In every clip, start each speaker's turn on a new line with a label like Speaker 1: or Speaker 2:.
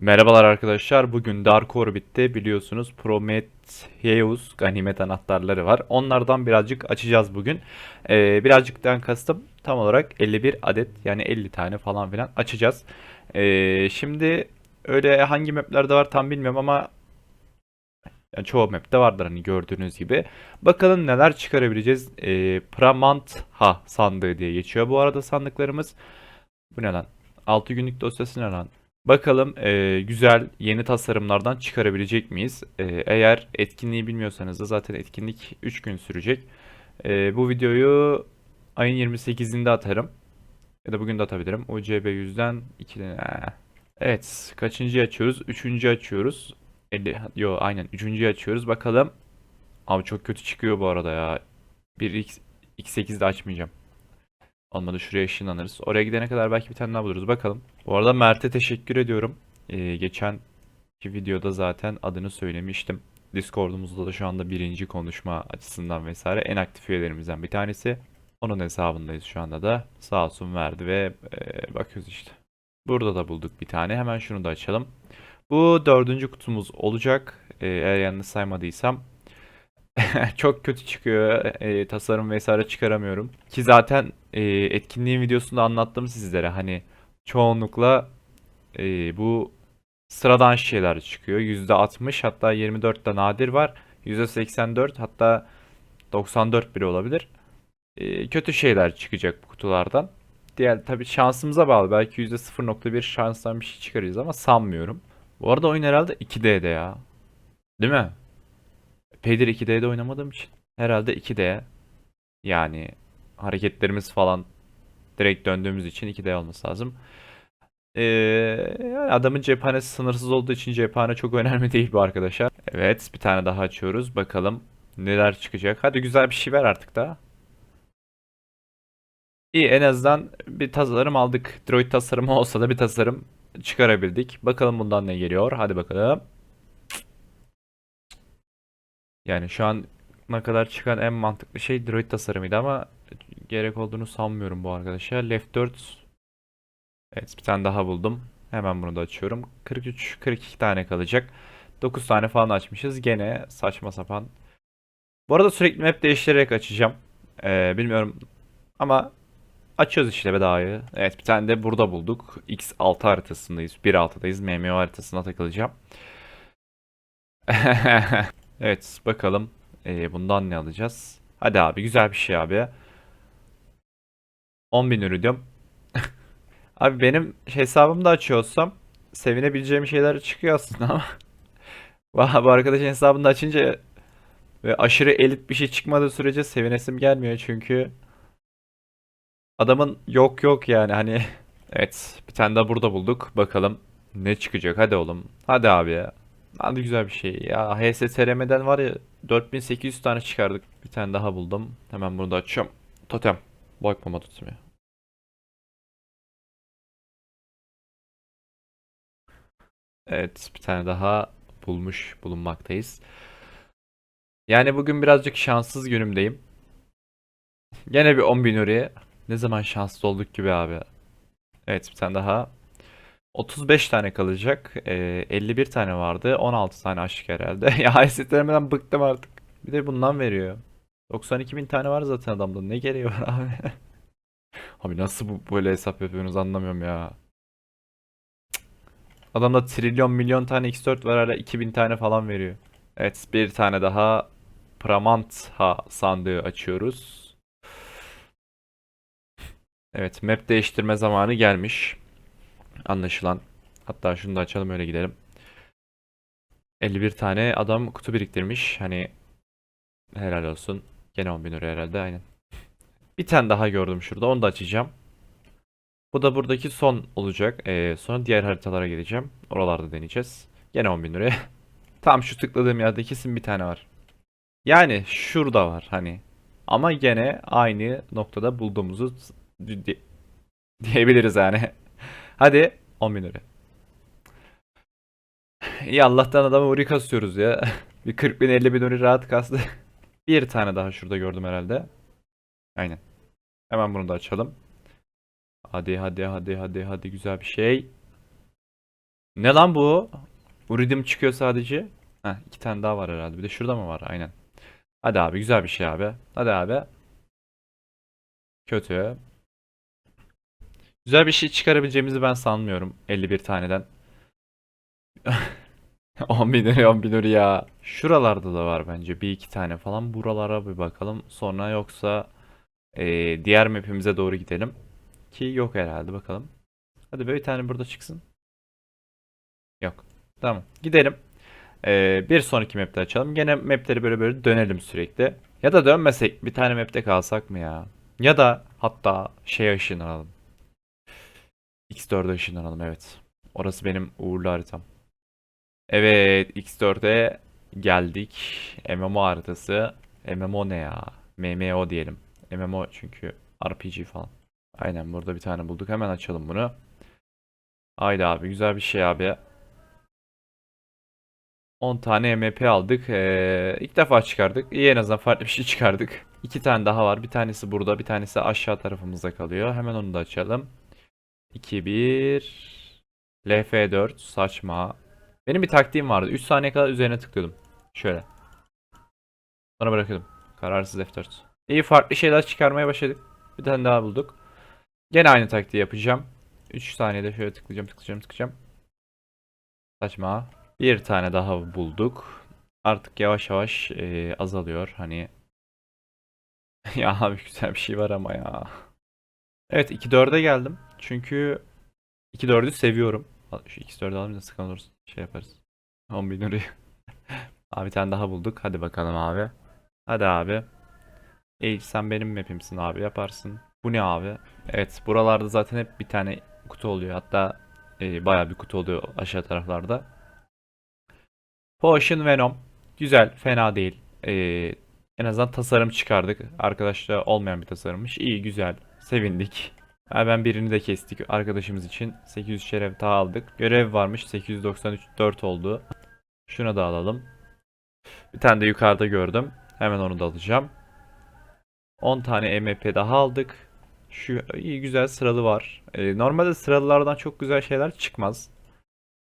Speaker 1: Merhabalar arkadaşlar. Bugün Dark Orbit'te biliyorsunuz Prometheus ganimet anahtarları var. Onlardan birazcık açacağız bugün. Ee, birazcıktan kastım tam olarak 51 adet yani 50 tane falan filan açacağız. Ee, şimdi öyle hangi maplerde var tam bilmiyorum ama yani çoğu map'te vardır hani gördüğünüz gibi. Bakalım neler çıkarabileceğiz. Ee, Pramantha sandığı diye geçiyor bu arada sandıklarımız. Bu ne lan? 6 günlük dosyası ne lan? Bakalım e, güzel yeni tasarımlardan çıkarabilecek miyiz? E, eğer etkinliği bilmiyorsanız da zaten etkinlik 3 gün sürecek. E, bu videoyu ayın 28'inde atarım. Ya da bugün de atabilirim. UCB 100'den 2 Evet, kaçıncı açıyoruz? Üçüncü açıyoruz. 50, yo aynen üçüncüyü açıyoruz. Bakalım. Abi çok kötü çıkıyor bu arada ya. Bir X, X8'de açmayacağım. Olmadı şuraya ışınlanırız. Oraya gidene kadar belki bir tane daha buluruz. Bakalım. Bu arada Mert'e teşekkür ediyorum. Ee, geçen videoda zaten adını söylemiştim. Discord'umuzda da şu anda birinci konuşma açısından vesaire en aktif üyelerimizden bir tanesi. Onun hesabındayız şu anda da. Sağ olsun verdi ve e, bakıyoruz işte. Burada da bulduk bir tane. Hemen şunu da açalım. Bu dördüncü kutumuz olacak. Ee, eğer yanlış saymadıysam. Çok kötü çıkıyor. E, tasarım vesaire çıkaramıyorum. Ki zaten e, etkinliğin videosunda anlattım sizlere. Hani çoğunlukla e, bu sıradan şeyler çıkıyor. %60 hatta 24 de nadir var. %84 hatta 94 bile olabilir. E, kötü şeyler çıkacak bu kutulardan. Diğer tabii şansımıza bağlı. Belki %0.1 şanstan bir şey çıkarırız ama sanmıyorum. Bu arada oyun herhalde 2D'de ya. Değil mi? Epeydir 2D'de oynamadığım için. Herhalde 2D. Yani hareketlerimiz falan direkt döndüğümüz için 2D olması lazım. Ee, adamın cephanesi sınırsız olduğu için cephane çok önemli değil bu arkadaşlar. Evet bir tane daha açıyoruz. Bakalım neler çıkacak. Hadi güzel bir şey ver artık da. İyi en azından bir tasarım aldık. Droid tasarımı olsa da bir tasarım çıkarabildik. Bakalım bundan ne geliyor. Hadi bakalım. Yani şu ana kadar çıkan en mantıklı şey Droid tasarımıydı ama gerek olduğunu sanmıyorum bu arkadaşa. Left 4 Evet bir tane daha buldum. Hemen bunu da açıyorum. 43 42 tane kalacak. 9 tane falan açmışız. Gene saçma sapan. Bu arada sürekli map değiştirerek açacağım. Ee, bilmiyorum ama açıyoruz işte be daha iyi. Evet bir tane de burada bulduk. X6 haritasındayız. 1.6'dayız. MMO haritasına takılacağım. Evet bakalım Ee, bundan ne alacağız? Hadi abi güzel bir şey abi. 10.000 iridium. Abi benim hesabımda açıyorsam sevinebileceğim şeyler çıkıyor aslında ama. Bu arkadaşın hesabında açınca ve aşırı elit bir şey çıkmadığı sürece sevinesim gelmiyor çünkü adamın yok yok yani hani evet bir tane daha burada bulduk bakalım ne çıkacak hadi oğlum hadi abi ya hadi güzel bir şey ya. HSTRM'den var ya 4800 tane çıkardık. Bir tane daha buldum. Hemen bunu da açıyorum. Totem. Bakmama tutmuyor evet bir tane daha bulmuş bulunmaktayız. Yani bugün birazcık şanssız günümdeyim. Gene bir 10.000 oraya. Ne zaman şanslı olduk gibi abi. Evet bir tane daha. 35 tane kalacak. Ee, 51 tane vardı. 16 tane açtık herhalde. ya haysiyetlerimden bıktım artık. Bir de bundan veriyor. 92 bin tane var zaten adamda. Ne gereği var abi? Abi nasıl bu böyle hesap yapıyorsunuz anlamıyorum ya. Adamda trilyon milyon tane X4 var hala 2000 tane falan veriyor. Evet bir tane daha Pramantha sandığı açıyoruz. Evet, map değiştirme zamanı gelmiş. Anlaşılan. Hatta şunu da açalım öyle gidelim. 51 tane adam kutu biriktirmiş. Hani helal olsun. Gene 10 bin lira herhalde aynen. Bir tane daha gördüm şurada. Onu da açacağım. Bu da buradaki son olacak. Ee, sonra diğer haritalara geleceğim. Oralarda deneyeceğiz. Gene 10 bin liraya. Tam şu tıkladığım yerde kesin bir tane var. Yani şurada var hani. Ama gene aynı noktada bulduğumuzu di- diyebiliriz yani. Hadi 10 bin lira. İyi Allah'tan adamı uri kasıyoruz ya. Bir 40 bin 50 bin uri rahat kastı. Bir tane daha şurada gördüm herhalde. Aynen. Hemen bunu da açalım. Hadi hadi hadi hadi hadi güzel bir şey. Ne lan bu? Uridim çıkıyor sadece. Heh, iki tane daha var herhalde. Bir de şurada mı var? Aynen. Hadi abi güzel bir şey abi. Hadi abi. Kötü. Güzel bir şey çıkarabileceğimizi ben sanmıyorum 51 taneden. 10 bin lira 10 bin lira ya. Şuralarda da var bence bir iki tane falan. Buralara bir bakalım. Sonra yoksa eee, diğer map'imize doğru gidelim. Ki yok herhalde bakalım. Hadi böyle bir tane burada çıksın. Yok. Tamam. Gidelim. Eee, bir sonraki map'te açalım. Gene map'leri böyle böyle dönelim sürekli. Ya da dönmesek bir tane map'te kalsak mı ya? Ya da hatta şeye ışınlanalım. X4'e ışınlanalım evet. Orası benim uğurlu haritam. Evet X4'e geldik. MMO haritası. MMO ne ya? MMO diyelim. MMO çünkü RPG falan. Aynen burada bir tane bulduk. Hemen açalım bunu. Haydi abi güzel bir şey abi. 10 tane MP aldık. Ee, ilk defa çıkardık. İyi en azından farklı bir şey çıkardık. İki tane daha var. Bir tanesi burada, bir tanesi aşağı tarafımızda kalıyor. Hemen onu da açalım. 2 1 LF4 saçma. Benim bir taktiğim vardı. 3 saniye kadar üzerine tıklıyordum. Şöyle. Sonra bırakıyordum. Kararsız F4. İyi farklı şeyler çıkarmaya başladık. Bir tane daha bulduk. Gene aynı taktiği yapacağım. 3 saniyede şöyle tıklayacağım, tıklayacağım, tıklayacağım. Saçma. Bir tane daha bulduk. Artık yavaş yavaş e, azalıyor. Hani ya abi güzel bir şey var ama ya. Evet 2-4'e geldim. Çünkü 2-4'ü seviyorum. Şu X4'ü alalım da sıkan oluruz. Şey yaparız. 10 bin lirayı. Abi bir tane daha bulduk. Hadi bakalım abi. Hadi abi. Age sen benim map'imsin abi yaparsın. Bu ne abi? Evet buralarda zaten hep bir tane kutu oluyor. Hatta e, bayağı bir kutu oluyor aşağı taraflarda. Potion Venom. Güzel, fena değil. E, en azından tasarım çıkardık. Arkadaşlar olmayan bir tasarımmış. İyi, güzel. Sevindik. Hemen birini de kestik arkadaşımız için. 800 şeref daha aldık. Görev varmış. 893 4 oldu. Şuna da alalım. Bir tane de yukarıda gördüm. Hemen onu da alacağım. 10 tane MP daha aldık. Şu iyi güzel sıralı var. Ee, normalde sıralılardan çok güzel şeyler çıkmaz.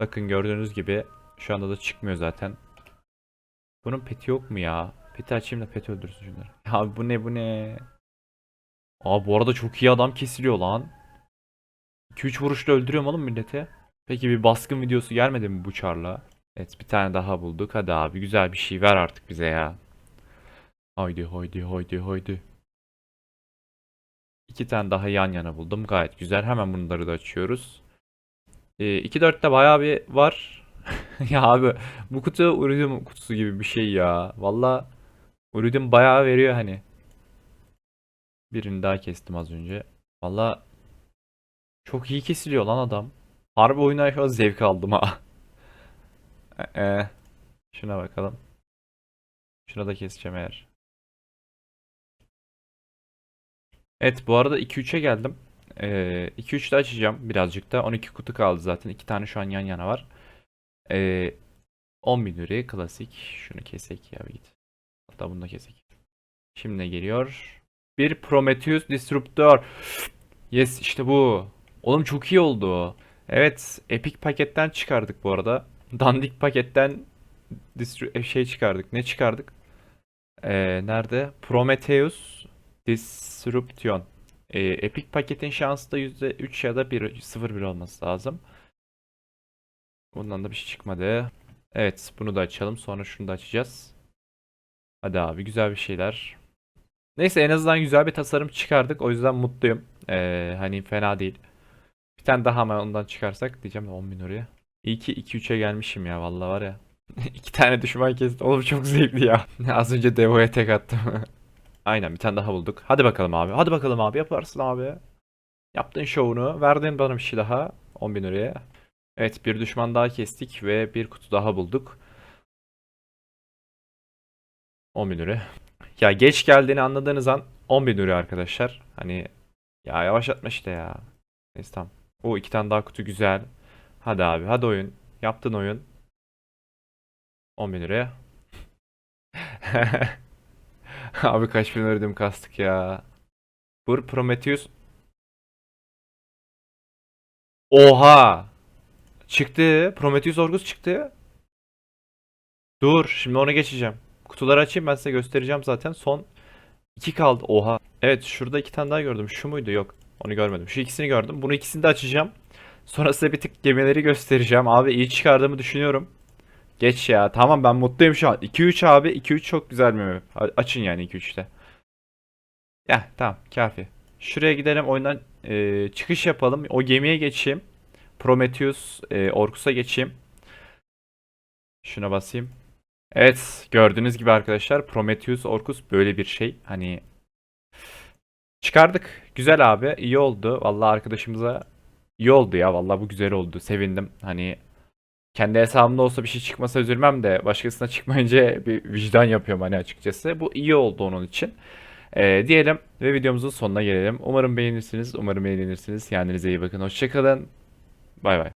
Speaker 1: Bakın gördüğünüz gibi şu anda da çıkmıyor zaten. Bunun peti yok mu ya? Peti açayım da peti öldürsün şunları. Ya bu ne bu ne? Aa bu arada çok iyi adam kesiliyor lan. 2-3 vuruşla öldürüyorum oğlum milleti. Peki bir baskın videosu gelmedi mi bu çarla? Evet bir tane daha bulduk. Hadi abi güzel bir şey ver artık bize ya. Haydi haydi haydi haydi. İki tane daha yan yana buldum. Gayet güzel. Hemen bunları da açıyoruz. Ee, 2-4'te bayağı bir var. ya abi bu kutu Uridium kutusu gibi bir şey ya. Valla Uridium bayağı veriyor hani. Birini daha kestim az önce. Valla çok iyi kesiliyor lan adam. Harbi oyuna şu zevk aldım ha. Ee, şuna bakalım. Şuna da keseceğim eğer. Evet bu arada 2-3'e geldim. Ee, 2-3'te açacağım birazcık da. 12 kutu kaldı zaten. 2 tane şu an yan yana var. Ee, 10 bin liraya klasik. Şunu kesek ya bir git. Hatta bunu da kesek. Şimdi ne geliyor? Bir Prometheus Disruptor. Yes işte bu. Oğlum çok iyi oldu. Evet Epic paketten çıkardık bu arada. Dandik paketten distru- şey çıkardık. Ne çıkardık? Ee, nerede? Prometheus Disruption. Ee, Epic paketin şansı da %3 ya da 1, 0-1 olması lazım. Bundan da bir şey çıkmadı. Evet bunu da açalım. Sonra şunu da açacağız. Hadi abi güzel bir şeyler. Neyse en azından güzel bir tasarım çıkardık. O yüzden mutluyum. Ee, hani fena değil. Bir tane daha hemen ondan çıkarsak diyeceğim de 10 bin oraya. İyi ki 2-3'e gelmişim ya vallahi var ya. İki tane düşman kestim. Oğlum çok zevkli ya. Az önce Devo'ya tek attım. Aynen bir tane daha bulduk. Hadi bakalım abi. Hadi bakalım abi yaparsın abi. Yaptın şovunu. Verdin bana bir şey daha. 10 bin oraya. Evet bir düşman daha kestik ve bir kutu daha bulduk. 10 bin lira. Ya geç geldiğini anladığınız an 10 bin lira arkadaşlar. Hani ya yavaşlatma işte ya. Neyse tamam. O iki tane daha kutu güzel. Hadi abi hadi oyun. Yaptın oyun. 10 bin liraya. Abi kaç bin ödedim kastık ya. Bur Prometheus. Oha. Çıktı. Prometheus Orkus çıktı. Dur. Şimdi onu geçeceğim. Kutuları açayım ben size göstereceğim zaten. Son iki kaldı. Oha. Evet şurada iki tane daha gördüm. Şu muydu? Yok. Onu görmedim. Şu ikisini gördüm. Bunu ikisini de açacağım. Sonra size bir tık gemileri göstereceğim. Abi iyi çıkardığımı düşünüyorum. Geç ya. Tamam ben mutluyum şu an. 2-3 abi. 2-3 çok güzel bir map. Açın yani 2-3'te. Ya tamam kafi. Şuraya gidelim oyundan e, çıkış yapalım. O gemiye geçeyim. Prometheus e, Orkus'a geçeyim. Şuna basayım. Evet gördüğünüz gibi arkadaşlar Prometheus Orkus böyle bir şey. Hani çıkardık. Güzel abi. iyi oldu. Vallahi arkadaşımıza iyi oldu ya. Vallahi bu güzel oldu. Sevindim. Hani kendi hesabımda olsa bir şey çıkmasa üzülmem de başkasına çıkmayınca bir vicdan yapıyorum hani açıkçası. Bu iyi oldu onun için. Ee, diyelim ve videomuzun sonuna gelelim. Umarım beğenirsiniz. Umarım eğlenirsiniz. Kendinize iyi bakın. Hoşçakalın. Bay bay.